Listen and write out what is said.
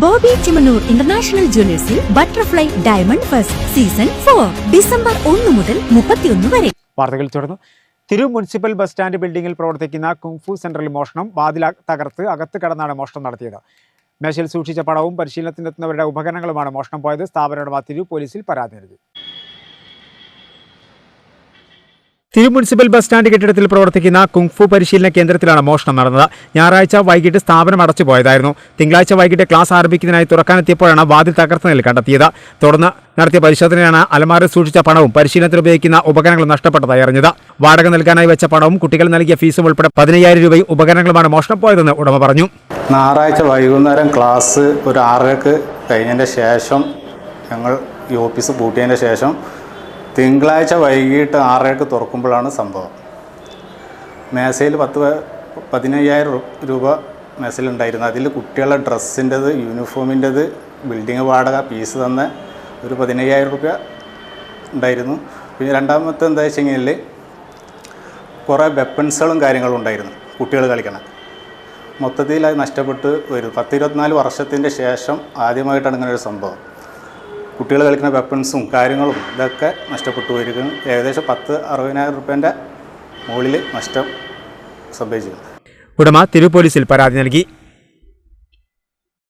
Bobby Chemmanur international ജ്വല്ലേഴ്സിൽ butterfly diamond first season four December ഒന്ന് മുതൽ മുപ്പത്തിയൊന്ന് വരെ. വാർത്തകൾ തുടർന്നു. തിരു മുനിസിപ്പൽ ബസ് സ്റ്റാൻഡ് ബിൽഡിംഗിൽ പ്രവർത്തിക്കുന്ന കുങ്ഫു സെൻട്രൽ മോഷണം വാതിൽ തകർത്ത് അകത്ത് കടന്നാണ് മോഷണം നടത്തിയത്. മേശയിൽ സൂക്ഷിച്ച പണവും പരിശീലനത്തിനെത്തുന്നവരുടെ ഉപകരണങ്ങളുമാണ് മോഷണം പോയത്. സ്ഥാപന ഉടമ തിരു പോലീസിൽ പരാതി നൽകി. തിരു മുനിസിപ്പൽ ബസ് സ്റ്റാൻഡ് കെട്ടിടത്തിൽ പ്രവർത്തിക്കുന്ന കുങ്ഫു പരിശീലന കേന്ദ്രത്തിലാണ് മോഷണം നടന്നത്. ഞായറാഴ്ച വൈകിട്ട് സ്ഥാപനം അടച്ചുപോയതായിരുന്നു തിങ്കളാഴ്ച വൈകിട്ട് ക്ലാസ് ആരംഭിക്കുന്നതിനായി തുറക്കാനെത്തിയപ്പോഴാണ് വാതിൽ തകർത്ത നില കണ്ടെത്തിയത്. തുടർന്ന് നടത്തിയ പരിശോധനയാണ് അലമാരയിൽ സൂക്ഷിച്ച പണവും പരിശീലനത്തിൽ ഉപയോഗിക്കുന്ന ഉപകരണങ്ങളും നഷ്ടപ്പെട്ടതായി അറിഞ്ഞത്. വാടക നൽകാനായി വെച്ച പണവും കുട്ടികൾ നൽകിയ ഫീസും ഉൾപ്പെടെ പതിനയ്യായിരം രൂപയും ഉപകരണങ്ങളുമാണ് മോഷണം പോയതെന്ന് ഉടമ പറഞ്ഞു. ഞായറാഴ്ച വൈകുന്നേരം ക്ലാസ് ഒരു ആറരക്ക് കഴിഞ്ഞതിന്റെ ശേഷം ഞങ്ങൾ ഈ ഓഫീസ് പൂട്ടിയതിന്റെ ശേഷം തിങ്കളാഴ്ച വൈകിട്ട് ആറരക്ക് തുറക്കുമ്പോഴാണ് സംഭവം. മേശയിൽ പത്ത് പതിനയ്യായിരം രൂപ മേശയിലുണ്ടായിരുന്നു. അതിൽ കുട്ടികളുടെ ഡ്രസ്സിന്റെത് യൂണിഫോമിന്റെത് ബിൽഡിംഗ് വാടക പീസ് തന്ന ഒരു പതിനയ്യായിരം രൂപ ഉണ്ടായിരുന്നു. പിന്നെ രണ്ടാമത്തെ എന്താ വെച്ച് കഴിഞ്ഞാൽ കുറേ വെപ്പൺസുകളും കാര്യങ്ങളും ഉണ്ടായിരുന്നു കുട്ടികൾ കളിക്കണം. മൊത്തത്തിൽ അത് നഷ്ടപ്പെട്ട് വരും. പത്തിരുപത്തിനാല് വർഷത്തിന്റെ ശേഷം ആദ്യമായിട്ടാണ് ഇങ്ങനെ ഒരു സംഭവം. കുട്ടികൾ കളിക്കുന്ന വെപ്പൺസും കാര്യങ്ങളും ഇതൊക്കെ നഷ്ടപ്പെട്ടു വരികയും ഏകദേശം പത്ത് അറുപതിനായിരം റുപ്യേന്റെ മുകളിൽ നഷ്ടം സംഭവിച്ചിരുന്നു ഉടമ തിരുപോലീസിൽ പരാതി നൽകി.